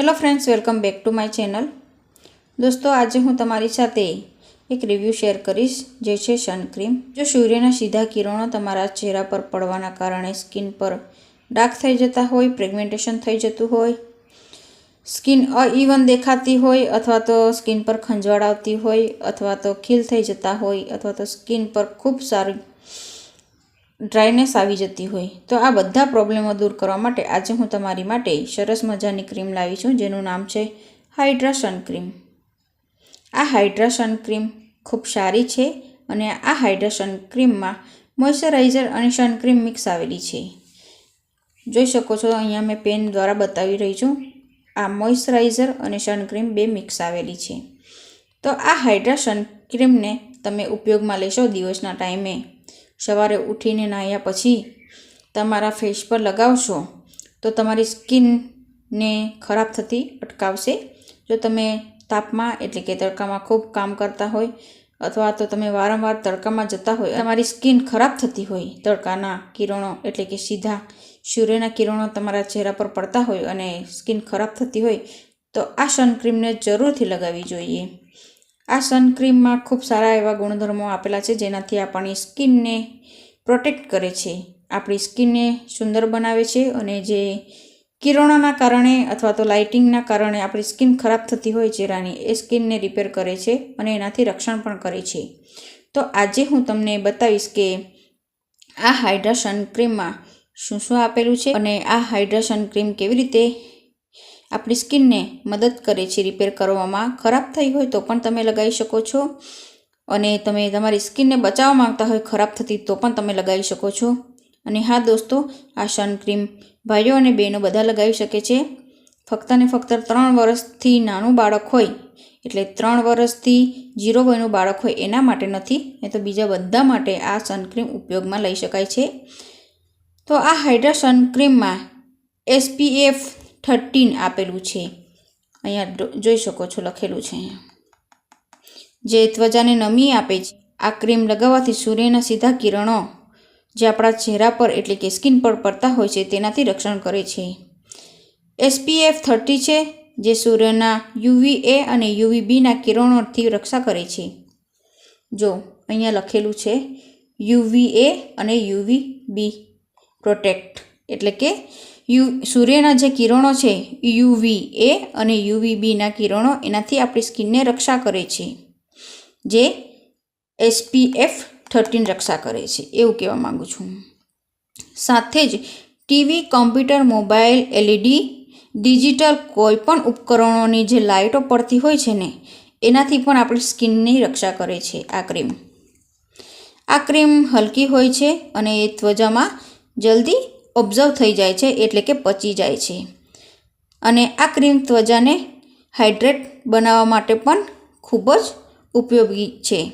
Hello friends, welcome back to my channel. દોસ્તો, આજે હું તમારી સાથે એક રિવ્યૂ શેર કરીશ, જે છે સનક્રીમ જો સૂર્યના સીધા કિરણો તમારા ચહેરા પર પડવાના કારણે સ્કિન પર ડાર્ક થઈ જતા હોય પ્રેગ્મેન્ટેશન થઈ જતું હોય, સ્કિન અઇવન દેખાતી હોય, અથવા તો સ્કિન પર ખંજવાળ આવતી હોય, અથવા તો ખીલ થઈ જતા હોય, અથવા તો સ્કિન પર ખૂબ સારી ડ્રાયનેસ આવી જતી હોય. તો આ બધા પ્રોબ્લેમો દૂર કરવા માટે આજે હું તમારી માટે સરસ મજાની ક્રીમ લાવી છું, જેનું નામ છે હાઇડ્રા સન આ હાઇડ્રા સન ક્રીમ ખૂબ સારી છે અને આ હાઇડ્રા સન મોઇશ્ચરાઇઝર અને સનક્રીમ મિક્સ આવેલી છે. જોઈ શકો છો, અહીંયા મેં પેન દ્વારા બતાવી રહી છું. આ મોઇશ્ચરાઇઝર અને સનક્રીમ બે મિક્સ આવેલી છે. તો આ હાઇડ્રા સન તમે ઉપયોગમાં લેશો દિવસના ટાઈમે. સવારે ઉઠીને નાહ્યા પછી તમારા ફેસ પર લગાવશો, તો તમારી સ્કિનને ખરાબ થતી અટકાવશે. જો તમે તાપમાં એટલે કે તડકામાં ખૂબ કામ કરતા હોય અથવા તો તમે વારંવાર તડકામાં જતા હોય, તમારી સ્કિન ખરાબ થતી હોય, તડકાના કિરણો એટલે કે સીધા સૂર્યના કિરણો તમારા ચહેરા પર પડતા હોય અને સ્કિન ખરાબ થતી હોય, તો આ સનક્રીમને જરૂરથી લગાવવી જોઈએ. આ સનક્રીમમાં ખૂબ સારા એવા ગુણધર્મો આપેલા છે, જેનાથી આપણી સ્કિનને પ્રોટેક્ટ કરે છે. આપણી સ્કિનને સુંદર બનાવે છે અને જે કિરણોના કારણે અથવા તો લાઇટિંગના કારણે આપણી સ્કિન ખરાબ થતી હોય ચહેરાની એ સ્કિનને રિપેર કરે છે અને એનાથી રક્ષણ પણ કરે છે. તો આજે હું તમને બતાવીશ કે આ હાઇડ્રા સનક્રીમમાં શું શું આપેલું છે અને આ હાઇડ્રા સનક્રીમ કેવી રીતે આપણી સ્કિનને મદદ કરે છે રિપેર કરવામાં. ખરાબ થઈ હોય તો પણ તમે લગાવી શકો છો. અને તમે તમારી સ્કિનને બચાવવા માંગતા હોય, ખરાબ થતી તો પણ તમે લગાવી શકો છો. અને હા દોસ્તો, આ સનક્રીમ ભાઈઓ અને બહેનો બધા લગાવી શકે છે. ફક્ત ને ફક્ત ત્રણ વર્ષથી નાનું બાળક હોય, એટલે ત્રણ વર્ષથી જીરો વયનું બાળક હોય એના માટે નથી એ તો બીજા બધા માટે આ સનક્રીમ ઉપયોગમાં લઈ શકાય છે. તો આ હાઇડ્રા સનક્રીમમાં એસપીએફ થર્ટીન આપેલું છે. અહીંયા જોઈ શકો છો લખેલું છે જે ત્વચાને નમી આપે છે, આ ક્રીમ લગાવવાથી સૂર્યના સીધા કિરણો જે આપણા ચહેરા પર એટલે કે સ્કિન પર પડતા હોય છે તેનાથી રક્ષણ કરે છે. એસપીએફ થર્ટી છે, જે સૂર્યના યુવી એ અને યુવી બીના કિરણોથી રક્ષા કરે છે. જો, અહીંયા લખેલું છે યુવી એ અને યુવી બી પ્રોટેક્ટ એટલે કે યુ સૂર્યના જે કિરણો છે, યુવી એ અને યુવી બીના કિરણો, એનાથી આપણી સ્કિનને રક્ષા કરે છે. જે એસપીએફ થર્ટીન રક્ષા કરે છે, એવું કહેવા માગું છું. સાથે જ TV, computer, mobile, LED, digital કોઈપણ ઉપકરણોની જે લાઇટો પડતી હોય છે ને, એનાથી પણ આપણી સ્કિનની રક્ષા કરે છે આ ક્રીમ. આ ક્રીમ હલકી હોય છે અને એ ત્વચામાં જલ્દી ઓબ્ઝર્વ થઈ જાય છે, એટલે કે પચી જાય છે. અને આ ક્રીમ ત્વચાને હાઇડ્રેટ બનાવવા માટે પણ ખૂબ જ ઉપયોગી છે.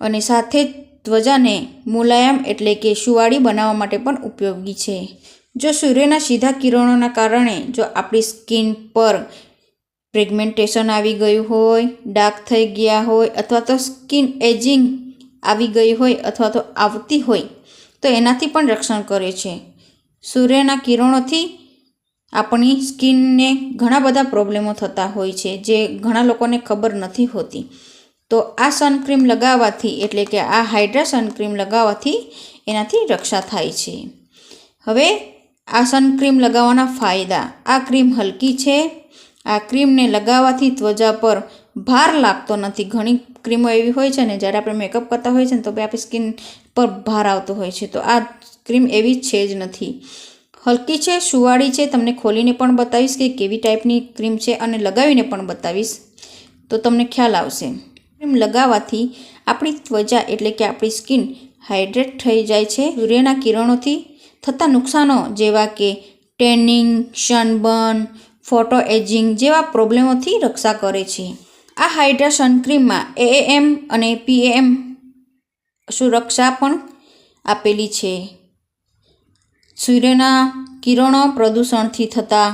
અને સાથે ત્વચાને મુલાયમ એટલે કે સુવાળી બનાવવા માટે પણ ઉપયોગી છે. જો સૂર્યના સીધા કિરણોના કારણે જો આપણી સ્કિન પર પ્રેગ્મેન્ટેશન આવી ગયું હોય, ડાર્ક થઈ ગયા હોય, અથવા તો સ્કિન એજિંગ આવી ગઈ હોય અથવા તો આવતી હોય, તો એનાથી પણ રક્ષણ કરે છે. સૂર્યના કિરણોથી આપણી સ્કિનને ઘણા બધા પ્રોબ્લેમો થતા હોય છે, જે ઘણા લોકોને ખબર નથી હોતી. તો આ સનક્રીમ લગાવવાથી, એટલે કે આ હાઇડ્રા સનક્રીમ લગાવવાથી એનાથી રક્ષા થાય છે. હવે આ સનક્રીમ લગાવવાના ફાયદા. આ ક્રીમ હલકી છે. આ ક્રીમને લગાવવાથી ત્વચા પર ભાર લાગતો નથી. ઘણી ક્રીમો એવી હોય છે ને, જ્યારે આપણે મેકઅપ કરતા હોય છે ને, તો આપણી સ્કિન પર ભાર આવતો હોય છે. તો આ ક્રીમ એવી છે જ નથી. હલકી છે, સુવાળી છે, તમને ખોલીને પણ બતાવીશ કે કેવી ટાઈપની ક્રીમ છે અને લગાવીને પણ બતાવીશ. તો તમને ખ્યાલ આવશે. ક્રીમ લગાવવાથી આપણી ત્વચા એટલે કે આપણી સ્કિન હાઇડ્રેટ થઈ જાય છે. સૂર્યના કિરણોથી થતા નુકસાનો જેવા કે ટેનિંગ, સનબર્ન, ફોટો એજિંગ જેવા પ્રોબ્લેમોથી રક્ષા કરે છે. આ હાઇડ્રા સનક્રીમમાં એએએમ અને પીએએમ સુરક્ષા પણ આપેલી છે. સૂર્યના કિરણો પ્રદૂષણથી થતા.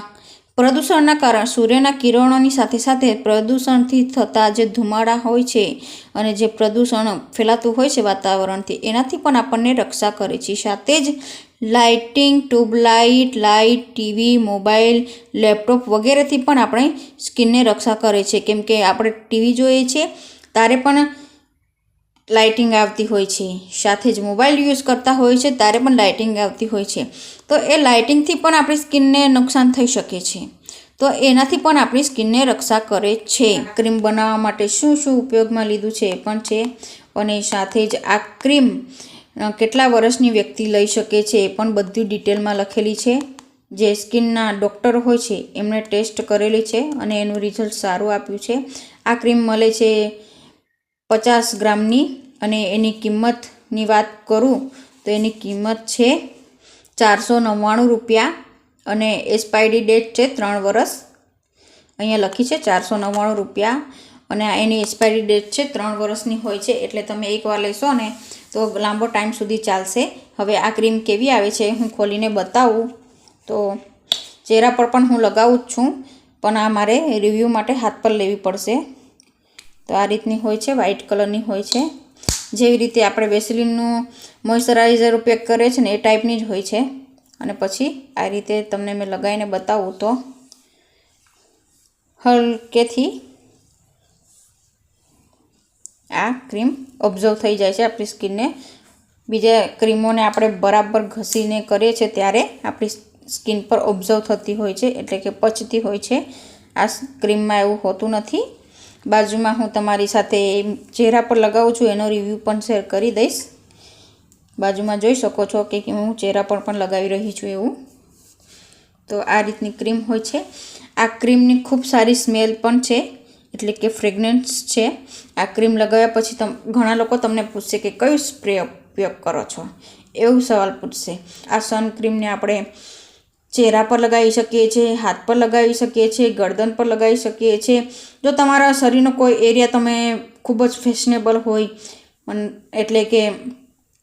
પ્રદૂષણના કારણે સૂર્યના કિરણોની સાથે સાથે પ્રદૂષણથી થતા જે ધુમાડા હોય છે અને જે પ્રદૂષણ ફેલાતું હોય છે વાતાવરણથી, એનાથી પણ આપણને રક્ષા કરે છે. સાથે જ lighting, tubelight, light, TV mobile laptop વગેરેથી પણ આપણે સ્કિનને રક્ષા કરે છે. કેમ કે આપણે ટીવી જોઈએ છીએ ત્યારે પણ લાઇટિંગ આવતી હોય છે. સાથે જ મોબાઈલ યુઝ કરતા હોય છે, ત્યારે પણ લાઇટિંગ આવતી હોય છે. તો એ લાઇટિંગથી પણ આપણી સ્કિનને નુકસાન થઈ શકે છે. તો એનાથી પણ આપણી સ્કિનને રક્ષા કરે છે. ક્રીમ બનાવવા માટે શું શું ઉપયોગમાં લીધું છે પણ છે. અને સાથે જ આ ક્રીમ કેટલા વર્ષની વ્યક્તિ લઈ શકે છે એ પણ બધું ડિટેલમાં લખેલી છે. જે સ્કિનના ડૉક્ટર હોય છે, એમણે ટેસ્ટ કરેલી છે અને એનું રિઝલ્ટ સારું આપ્યું છે. આ ક્રીમ મળે છે પચાસ ગ્રામની અને એની કિંમતની વાત કરું, તો એની કિંમત છે ચારસો નવ્વાણું રૂપિયા અને એક્સપાયરી ડેટ છે ત્રણ વરસ. અહીંયા લખી છે ચારસો નવ્વાણું રૂપિયા અને એની એક્સપાયરી ડેટ છે ત્રણ વર્ષની હોય છે, એટલે તમે એકવાર લેશો ને તો લાંબો ટાઈમ સુધી ચાલશે. હવે આ ક્રીમ કેવી આવે છે હું ખોલીને બતાવું. તો ચહેરા પર પણ હું લગાવું જ છું, પણ આ મારે રિવ્યૂ માટે હાથ પર લેવી પડશે. તો આ રીતની હોય છે વ્હાઇટ કલરની હોય છે. જેવી રીતે આપણે વેસલીનનું મોઇશ્ચરાઇઝર ઉપયોગ કરીએ છીએ ને એ ટાઈપની જ હોય છે. અને પછી આ રીતે તમને મેં લગાવીને બતાવું તો. હલકેથી આ ક્રીમ ઓબ્ઝર્વ થઈ જાય છે આપણી સ્કિનને બીજા ક્રીમોને આપણે બરાબર ઘસીને કરીએ છીએ ત્યારે આપણી સ્કિન પર ઓબ્ઝર્વ થતી હોય છે, એટલે કે પચતી હોય છે. આ ક્રીમમાં એવું હોતું નથી. બાજુમાં હું તમારી સાથે ચહેરા પર લગાવું છું, એનો રિવ્યૂ પણ શેર કરી દઈશ. બાજુમાં જોઈ શકો છો કે હું ચહેરા પર પણ લગાવી રહી છું એવું. તો આ રીતની ક્રીમ હોય છે. આ ક્રીમની ખૂબ સારી સ્મેલ પણ છે, એટલે કે ફ્રેગ્રન્સ છે. આ ક્રીમ લગાવ્યા પછી તમ, ઘણા લોકો તમને પૂછશે કે કયું સ્પ્રે ઉપયોગ કરો છો? એવું સવાલ પૂછશે. આ સનક્રીમને આપણે ચહેરા પર લગાવી શકીએ છીએ હાથ પર લગાવી શકીએ છીએ ગરદન પર લગાવી શકીએ છીએ જો તમારા શરીરનો કોઈ એરિયા તમે ખૂબ જ ફેશનેબલ હોય એટલે કે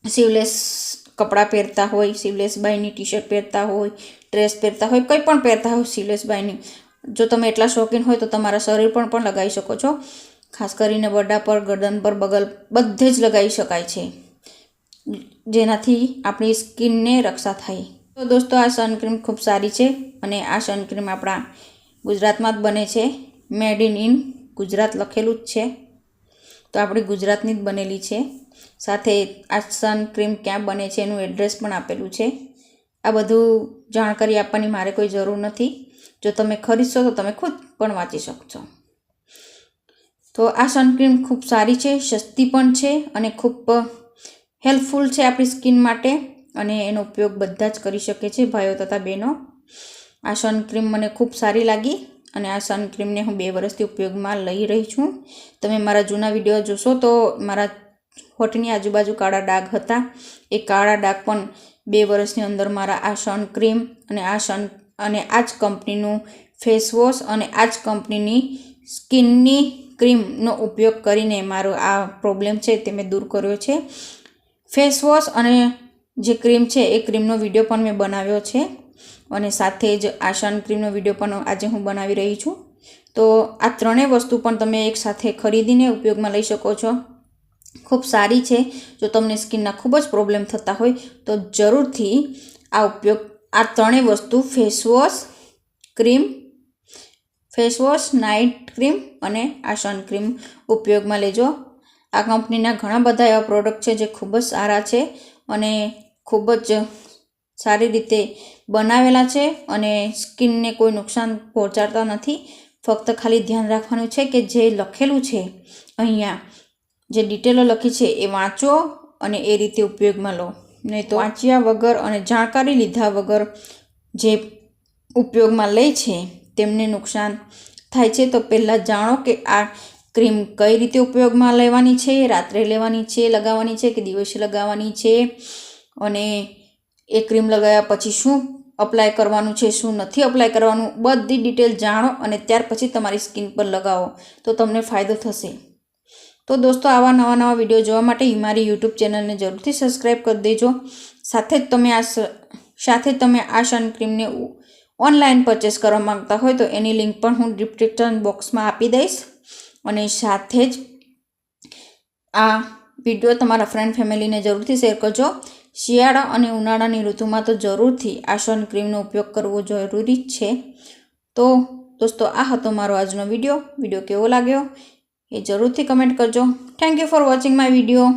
સીવલેસ કપડાં પહેરતા હોય સીવલેસ બાયની ટી શર્ટ પહેરતા હોય, ડ્રેસ પહેરતા હોય, કંઈ પણ પહેરતા હોય સીવલેસ બાયની, જો તમે એટલા શોખીન હોય તો તમારા શરીર પર પણ લગાવી શકો છો. ખાસ કરીને બડા પર, ગરદન પર, બગલ બધે જ લગાવી શકાય છે. જેનાથી આપણી સ્કિનને રક્ષા થાય. તો દોસ્તો, આ સનક્રીમ ખૂબ સારી છે અને આ સનક્રીમ આપણા ગુજરાતમાં જ બને છે. મેડ ઇન ઇન ગુજરાત લખેલું જ છે. તો આપણી ગુજરાતની જ બનેલી છે. સાથે આ સનક્રીમ ક્યાં બને છે એનું એડ્રેસ પણ આપેલું છે. આ બધું જાણકારી આપવાની મારે કોઈ જરૂર નથી. જો તમે ખરીદશો તો તમે ખુદ પણ વાંચી શકશો. તો આ સનક્રીમ ખૂબ સારી છે, સસ્તી પણ છે અને ખૂબ હેલ્પફુલ છે આપણી સ્કિન માટે. અને એનો ઉપયોગ બધા જ કરી શકે છે ભાઈઓ તથા બહેનો. આ સનક્રીમ મને ખૂબ સારી લાગી અને આ સનક્રીમને હું બે વર્ષથી ઉપયોગમાં લઈ રહી છું. તમે મારા જૂના વીડિયો જોશો તો મારા હોઠની આજુબાજુ કાળા ડાઘ હતા. એ કાળા ડાઘ પણ બે વર્ષની અંદર મારા આ સનક્રીમ અને આ સન અને આ જ કંપનીનું ફેસ વોશ અને આ જ કંપનીની સ્કિનની ક્રીમનો ઉપયોગ કરીને મારો આ પ્રોબ્લેમ છે તે મેં દૂર કર્યો છે. ફેસ વોશ અને જે ક્રીમ છે, એ ક્રીમનો વીડિયો પણ મેં બનાવ્યો છે અને સાથે જ આ સન ક્રીમનો વીડિયો પણ આજે હું બનાવી રહી છું. તો આ ત્રણેય વસ્તુ પણ તમે એકસાથે ખરીદીને ઉપયોગમાં લઈ શકો છો. ખૂબ સારી છે. જો તમને સ્કિનના ખૂબ જ પ્રોબ્લેમ થતા હોય, તો જરૂરથી આ ઉપયોગ, આ ત્રણેય વસ્તુ facewash cream facewash night cream અને આ સન ક્રીમ ઉપયોગમાં લેજો. આ કંપનીના ઘણા બધા એવા પ્રોડક્ટ છે જે ખૂબ જ સારા છે. અને ખૂબ જ સારી રીતે બનાવેલા છે અને સ્કિનને કોઈ નુકસાન પહોંચાડતા નથી. ફક્ત ખાલી ધ્યાન રાખવાનું છે કે જે લખેલું છે અહીંયા, જે ડિટેલો લખી છે એ વાંચો અને એ રીતે ઉપયોગમાં લો. નહીં તો વાંચ્યા વગર અને જાણકારી લીધા વગર જે ઉપયોગમાં લે છે તેમને નુકસાન થાય છે. તો પહેલાં જાણો કે આ ક્રીમ કઈ રીતે ઉપયોગમાં લેવાની છે, રાત્રે લેવાની છે, લગાવવાની છે કે દિવસે લગાવવાની છે અને એ ક્રીમ લગાવ્યા પછી શું અપ્લાય કરવાનું છે, શું નથી અપ્લાય કરવાનું, બધી ડિટેલ જાણો અને ત્યાર પછી તમારી સ્કિન પર લગાવો તો તમને ફાયદો થશે. તો દોસ્તો, આવા નવા નવા વીડિયો જોવા માટે મારી યુટ્યુબ ચેનલને જરૂરથી સબસ્ક્રાઈબ કરી દેજો. સાથે જ તમે આ સાથે તમે આ સનક્રીમને ઓનલાઈન પરચેસ કરવા માંગતા હોય તો એની લિંક પણ હું ડિસ્ક્રિપ્શન બોક્સમાં આપી દઈશ. અને સાથે જ આ વીડિયો તમારા ફ્રેન્ડ ફેમિલીને જરૂરથી શેર કરજો. શિયાળા અને ઉનાળાની ઋતુમાં તો જરૂરથી આ સનક્રીમનો ઉપયોગ કરવો જરૂરી જ છે. તો દોસ્તો, આ હતો મારો આજનો વીડિયો વીડિયો કેવો લાગ્યો એ જરૂરથી કમેન્ટ કરજો. Thank you for watching my video